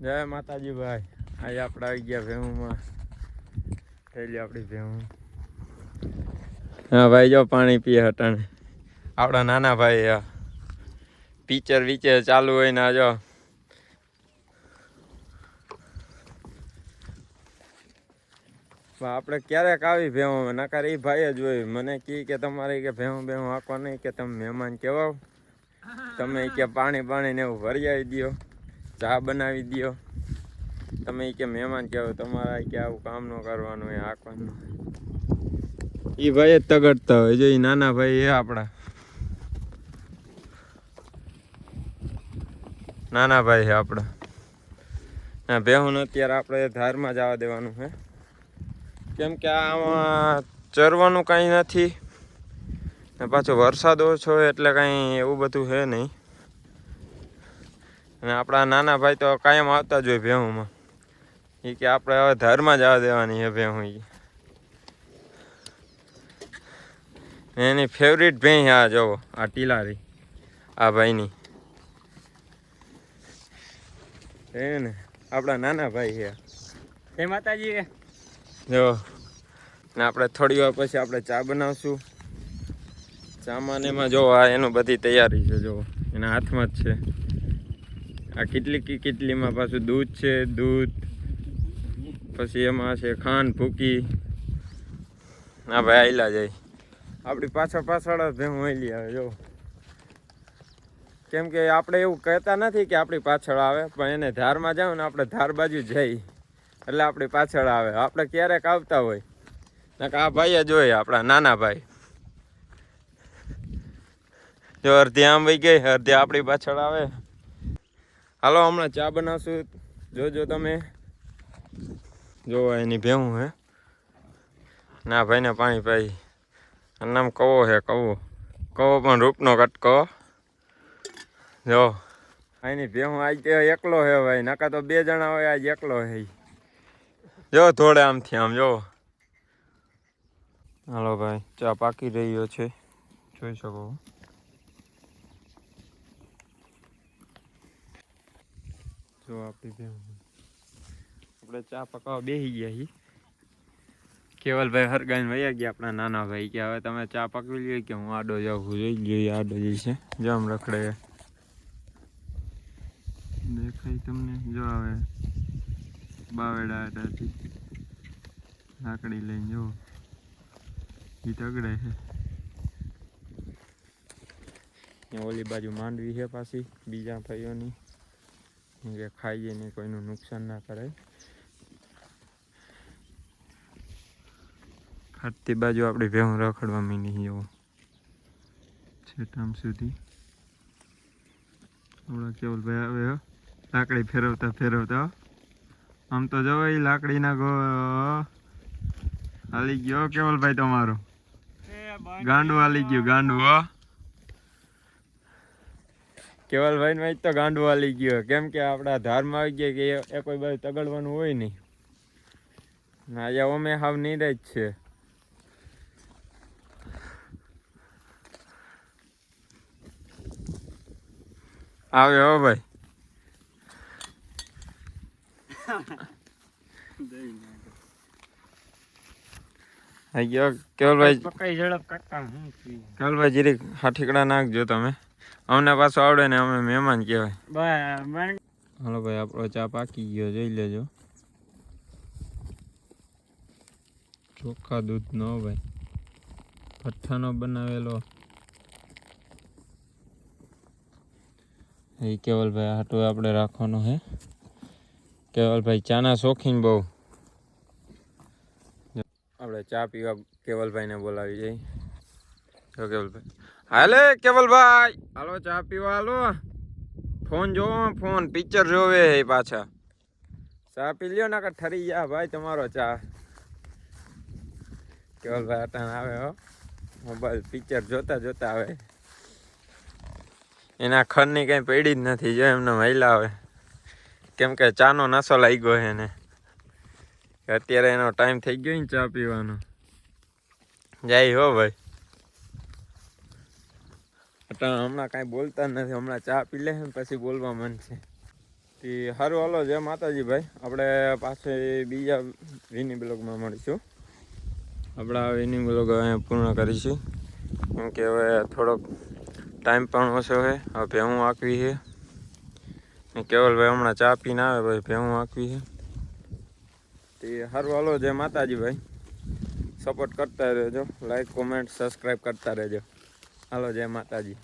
જય માતાજી ભાઈ આજે આપણે આવી ગયા ભેહુમાં. થયેલી આપણી ભેહું. હા, ભાઈ, જો પાણી પીએ હટાણે. આપણા નાના ભાઈ પિક્ચર વિચર ચાલુ હોય ને જો. આપણે ક્યારેક આવી ભેહું નકાર એ ભાઈ જ હોય. મને કી કે તમારે કે ભેહું બેહું આંકવા નહીં કે તમે મહેમાન કેવાવ તમે કે પાણી પાણી ને એવું ભરી આવી દ્યો. ચા બનાવી દ્યો. તમે કે મહેમાન કહેવો તમારા કે આવું કામ ન કરવાનું હોય આંકવાનું એ ભાઈ જ તગડતા હોય, જો એ નાના ભાઈ એ આપણા. નાના ભાઈ છે આપણા. ના ભેહું અત્યારે આપણે ધારમાં જવા દેવાનું છે કેમ કે આમાં ચરવાનું કાંઈ નથી. ને પાછો વરસાદ ઓછો એટલે કાંઈ એવું બધું છે નહીં. અને આપણા નાના ભાઈ તો કાયમ આવતા જ હોય ભેહુંમાં. એ કે આપણે હવે ધારમાં આવવા દેવાની છે ભેહું એની ફેવરિટ ભેં આ જોવો આ ટીલારી આ ભાઈની. એ ને આપણા નાના ભાઈ છે જય માતાજી. જો ને આપણે થોડી વાર પછી આપણે ચા બનાવશું. ચામાં ને એમાં જો આ એનું બધી તૈયારી છે જો એના હાથમાં જ છે. આ કેટલી કી કેટલીમાં પાછું દૂધ છે? દૂધ. પછી એમાં છે ખાંડ, ભૂકી. ના ભાઈ આયલા જાય આપણી પાછળ પાછળ જ ભેહું આયલી આવે જો. કેમ કે આપણે એવું કહેતા નથી કે આપણી પાછળ આવે, પણ એને ધારમાં જાવ ને આપણે ધાર બાજુ જઈ. એટલે આપણી પાછળ આવે. આપણે ક્યારેક આવતા હોય. નકર આ ભાઈ જ હોય આપણા નાના ભાઈ. જો અડધી આમ વહી ગઈ અડધી આપણી પાછળ આવે. હાલો, હમણાં ચા બનાવશું. જોજો તમે. જોવા એની ભેવું હે. ના, ભાઈને પાણી પાઈ. એનું નામ કવો હે, કવો? કવો પણ રૂપનો કટકો. જો. એની ભેહું આજ તે એકલો હે ભાઈ, નકા તો બે જણા હોય, આજ એકલો હે. જો થોડે આમથી આમ, જો. હાલો ભાઈ, ચા પાકી રહ્યો છે. જોઈ શકો જો આપણી આપણે ચા પકાવવા બેસી ગયા છીએ કેવલભાઈ હરગાઈને વયા ગયા આપણા નાના ભાઈ કે હવે તમે ચા પકવી લ્યો કે હું આડો જાઉં છું. જોઈ ગયો આડો જઈ છે. જો રખડે. દેખાય તમને? જો આવે બાવેડા હટાથી લાકડી લઈને જો. એ તગડે છે. ઓલી બાજુ માંડવી છે પાછી બીજા ભાઈઓની. કે ખાઈએ નહીં કોઈનું નુકસાન ના કરાય. ખાટતી બાજુ આપણી ભેહું રખડવા માંડી એવો. છેટામ સુધી. હમણાં કેવલ ભાઈ આવે લાકડી ફેરવતા ફેરવતા. આમ તો જવાય એ લાકડીના ગો હાલી ગયો કેવલભાઈ તમારો. ગાંડું હાલી ગયું ગાંડું હો કેવલભાઈ ને તો ગાંડો વાલી ગયો કેમ કે આપણા ધારમાં આવી ગયા કે એ- કોઈ બાજુ તગડવાનું હોય નહીં. આજે અમે હાવ નીરજ છે. આવે હો ભાઈ. કેવલભાઈ કેવલભાઈ જીરીક હાઠીકડા નાખજો તમે. અમને પાછું આવડે ને અમે મહેમાન કહેવાય. હાલો ભાઈ આપણો ચા પાકી ગયો જોઈ લેજો. ચોખ્ખા દૂધનો ભાઈ. ભઠ્ઠાનો બનાવેલો. એ કેવલભાઈ હાટું આપણે રાખવાનો હે. કેવલભાઈ ચાના શોખીન બહુ. આપણે ચા પીવા કેવલભાઈને બોલાવી જઈ જો કેવલભાઈ. હાલે કેવલભાઈ? હાલો ચા પીવા હાલો. ફોન જોવો ફોન. પિક્ચર જોવે પાછા. ચા પી લ્યો ના ઠરી ગયા ભાઈ તમારો ચા. કેવલભાઈ અટાણ આવે હો. મોબાઈલ પિક્ચર જોતા જોતા આવે. એના ખરની કંઈ પડી જ નથી જો એમને મહિલા આવે. કેમ કે ચાનો નશો લાગ્યો છે એને. અત્યારે એનો ટાઈમ થઈ ગયો ને ચા પીવાનો. જાય હો ભાઈ. અટાણ હમણાં કાંઈ બોલતા જ નથી. હમણાં ચા પી લે પછી બોલવા મન છે તે સારું હાલો, જય માતાજી ભાઈ. આપણે પાછળ બીજા વિની બ્લોગમાં મળીશું. આપણા વિની બ્લોગ અહીંયા પૂર્ણ કરીશું. કેમ કે હવે થોડોક ટાઈમ પણ ઓછો છે. હવે ભેહું આંકવી છે. ને કેવલભાઈ હમણાં ચા પીને આવે ભાઈ ભેહું આંકવી છે. તે સારું હાલો, જય માતાજી ભાઈ. સપોર્ટ કરતા રહેજો. લાઈક કોમેન્ટ સબસ્ક્રાઈબ કરતા રહેજો. હાલો, જય માતાજી.